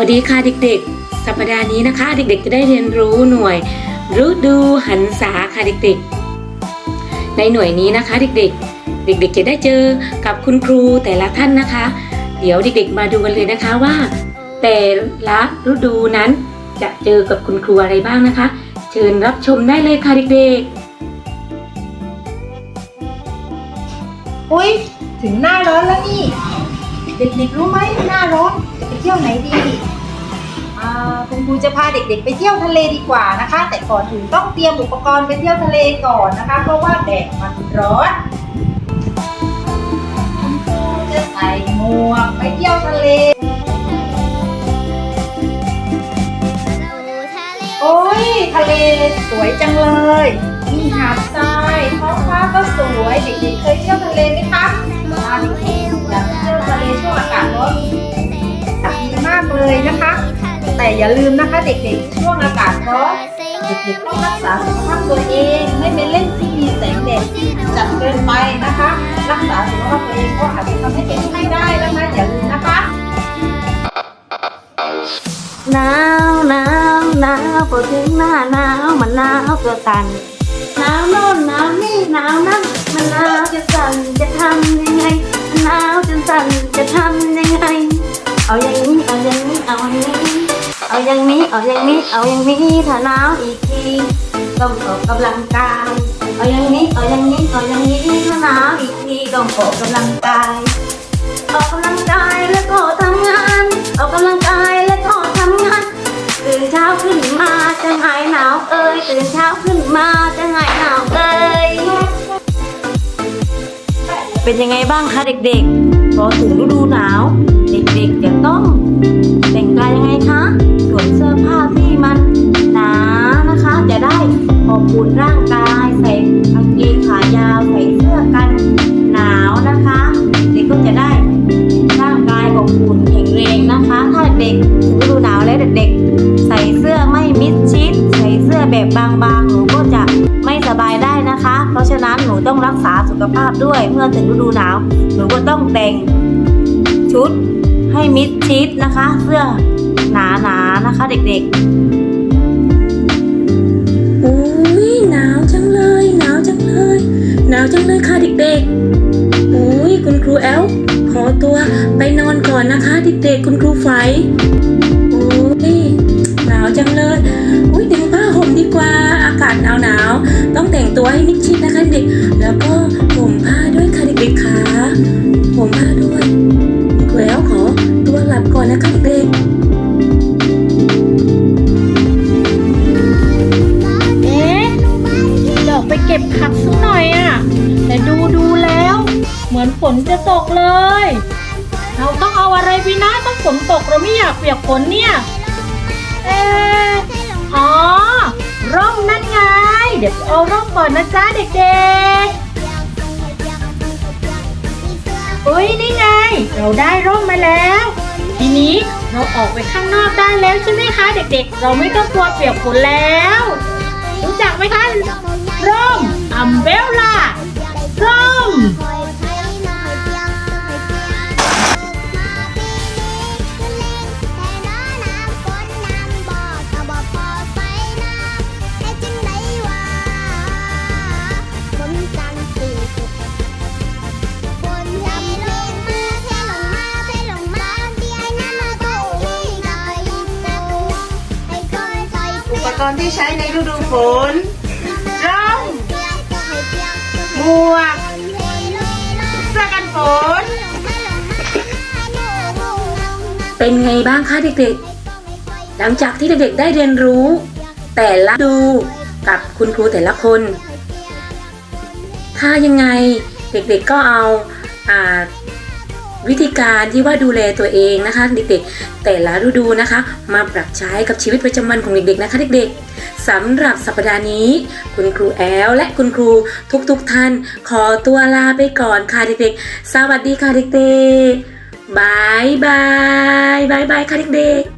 วัสดีค่ะเด็กๆ สัปดาห์นี้นะคะ เด็กๆ จะได้เรียนรู้หน่วยฤดูหันษาค่ะเด็กๆ ในหน่วยนี้นะคะ เด็กๆ เด็กๆ จะได้เจอกับคุณครูแต่ละท่านนะคะ เดี๋ยวเด็กๆ มาดูกันเลยนะคะว่า แต่ละฤดูนั้นจะเจอกับคุณครูอะไรบ้างนะคะ เชิญรับชมได้เลยค่ะเด็กๆอุ้ยถึงหน้าร้อนแล้วนี่ เด็กๆรู้ไหมหน้าร้อน ที่ยวไหนดีคุณครูจะพาเด็กๆ ไปเที่ยวทะเลดีกว่านะคะ แต่ก่อนอื่นต้องเตรียมอุปกรณ์ไปเที่ยวทะเลก่อนนะคะ เพราะว่าแดดมันร้อนคุณครูจะใส่หมวกไปเที่ยวทะเล โอ้ยทะเลสวยจังเลย มีหาดทรายท้องฟ้าก็สวยเด็กๆเคยเที่ยวทะเลไหมคะถ้าเด็กๆอยากเที่ยวทะเลช่วงอากาศ อย่าลืมนะคะเด็กๆช่วงอากาศร้อนเด็กๆต้องรักษาสุขภาพตัวเองไม่ไปเล่นที่มีแสงแดดจัดเกินไปนะคะ รักษาสุขภาพตัวเองก็อาจจะทำให้เป็นไข้ได้นะคะอย่าลืมนะคะหนาวหนาวหนาวพอถึงหน้าหนาวมันหนาวตัวสั่นหนาวโน่นหนาวนี่ อาอย่างนี้เอาอย่างนี้เอาอย่างนี้ถ้าหนาวอีกทีต้องออกกำลังกายเอาอย่างนี้เอาอย่างนี้เอาอย่างนี้ถ้าหนาวอีกทีต้องออกกำลังกายออกกำลังกายแล้วก็ทำงานออกกำลังกายแล้วก็ทำงานตื่นเช้าขึ้นมาจะหายหนาวเอ้ยตื่นเช้าขึ้นมาจะหายหนาวเอ้ยเป็นยังไงบ้างคะเด็กๆพอถึงฤดูหนาว เด็กๆจะต้องาพด้วยเมื่อถึงฤดูหนาวหนูก็ต้องแต่งชุดให้มิดชิดนะคะ เสื้อหนาๆนนะคะ เด็กๆอุ้ยหนาวจังเลยหนาวจังเลยหนาวจังเลยค่ะเด็กๆอุ้ยคุณครูแอลขอตัวไปนอนก่อนนะคะเด็กๆคุณครูไฟอุ้ยหนาวจังเลยอุ้ยดึงผ้าห่มดีกว่าอากาศหนาวๆต้องแต่งตัวให้มิดชิดนะคะเด็กแล้วก็ ลับก่อนนะคะเด็กเอ๊ะเดี๋ยวไปเก็บผักสักหน่อยอะแต่ดูดูแล้ว เหมือนฝนจะตกเลย เราต้องเอาอะไรไปนะต้องฝนตกเราไม่อยากเปียกฝนเนี่ย เอ๊ะอ๋อ ร่มนั่นไง เดี๋ยวเอาร่มก่อนนะจ๊ะเด็กๆอุ้ยนี่ไง เราได้ร่มมาแล้ว ทีนี้เราออกไปข้างนอกได้แล้วใช่ไหมคะเด็กๆ เราไม่ต้องกลัวเปียกฝนแล้ว รู้จักไหมคะร่มอัมเบลล่า กรณ์ที่ใช้ในฤดูฝนร่มหมวกเสื้อกันฝน เป็นไงบ้างคะเด็กๆ หลังจากที่เด็กๆได้เรียนรู้ แต่ละดูกับคุณครูแต่ละคน ถ้ายังไงเด็กๆก็เอาอา วิธีการที่ว่าดูแลตัวเองนะคะ เด็กๆ แต่ละฤดูนะคะ มาปรับใช้กับชีวิตประจำวันของเด็กๆนะคะ เด็กๆสำหรับสัปดาห์นี้ คุณครูแอลและคุณครูทุกๆท่าน ขอตัวลาไปก่อนค่ะเด็กๆ สวัสดีค่ะเด็กๆบายบายบายบายค่ะเด็กๆ